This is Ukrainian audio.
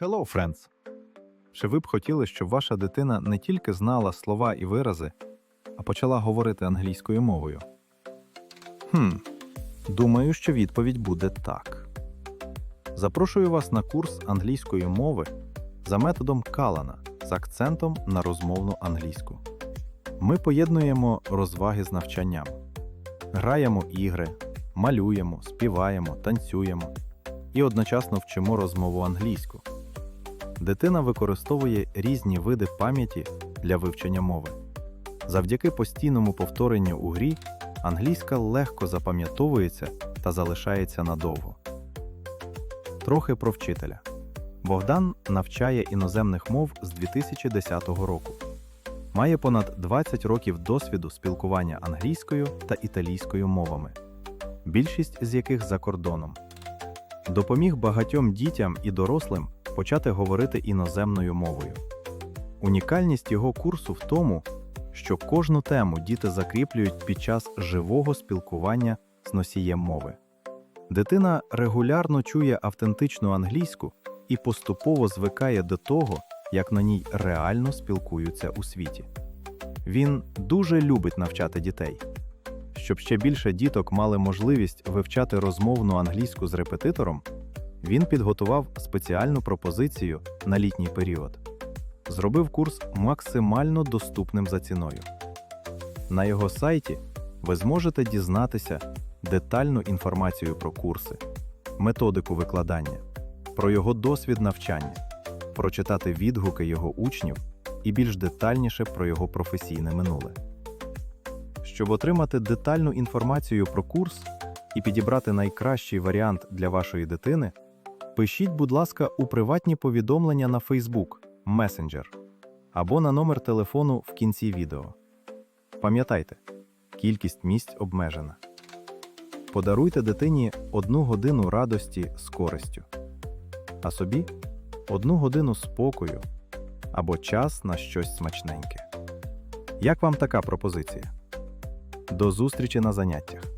Hello, friends! Чи ви б хотіли, щоб ваша дитина не тільки знала слова і вирази, а почала говорити англійською мовою? Хм, думаю, що відповідь буде так. Запрошую вас на курс англійської мови за методом Калана з акцентом на розмовну англійську. Ми поєднуємо розваги з навчанням, граємо ігри, малюємо, співаємо, танцюємо і одночасно вчимо розмову англійську. Дитина використовує різні види пам'яті для вивчення мови. Завдяки постійному повторенню у грі англійська легко запам'ятовується та залишається надовго. Трохи про вчителя. Богдан навчає іноземних мов з 2010 року. Має понад 20 років досвіду спілкування англійською та італійською мовами, більшість з яких за кордоном. Допоміг багатьом дітям і дорослим почати говорити іноземною мовою. Унікальність його курсу в тому, що кожну тему діти закріплюють під час живого спілкування з носієм мови. Дитина регулярно чує автентичну англійську і поступово звикає до того, як на ній реально спілкуються у світі. Він дуже любить навчати дітей. Щоб ще більше діток мали можливість вивчати розмовну англійську з репетитором, він підготував спеціальну пропозицію на літній період. Зробив курс максимально доступним за ціною. На його сайті ви зможете дізнатися детальну інформацію про курси, методику викладання, про його досвід навчання, прочитати відгуки його учнів і більш детальніше про його професійне минуле. Щоб отримати детальну інформацію про курс і підібрати найкращий варіант для вашої дитини, пишіть, будь ласка, у приватні повідомлення на Facebook Messenger або на номер телефону в кінці відео. Пам'ятайте, кількість місць обмежена. Подаруйте дитині одну годину радості з користю, а собі одну годину спокою або час на щось смачненьке. Як вам така пропозиція? До зустрічі на заняттях!